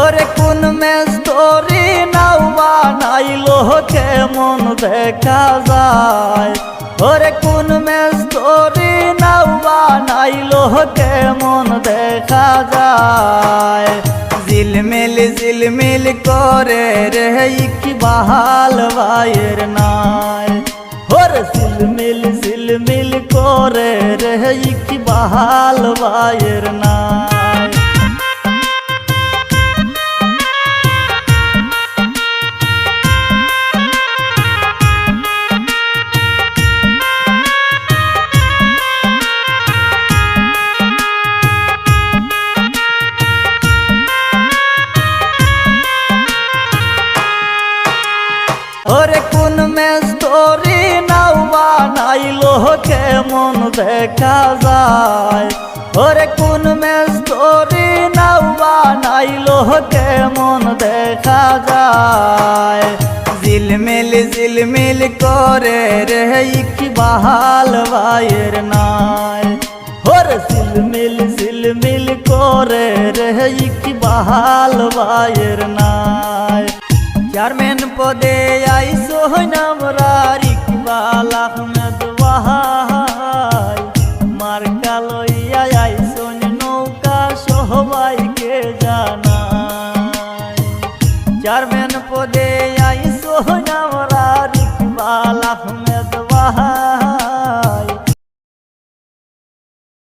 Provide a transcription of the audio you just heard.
ওরে কোন মেস্তরি নাও বানাইলো কেমন দেখা যায়। ওরে কোন মেস্তরি নাও বানাইলো কেমন দেখা যায়। ঝিলমিল ঝিলমিল করে রে কি বাহাল ভাইয়ের নাই। ওর ঝিলমিল ঝিলমিল করে রে কি বাহাল ভাইয়ের নাই। কেমন দেখা যায়। ওরে কোন মেস্তরি নাও, বানাইলো কেমন দেখা যায়। ঝিলমিল ঝিলমিল করে রে বাহাল ভাইয়ের নাই ওর ঝিলমিল ঝিলমিল করে রে বাহাল ভাইয়ের নাই চেয়ারম্যান পদে আইসো নামরা ইকবাল আহমেদ লইয়া নৌকা সবাইকে জানাই। চেয়ারম্যান পদে আইসো নামরা ইকবাল আহমেদ ওয়াহাই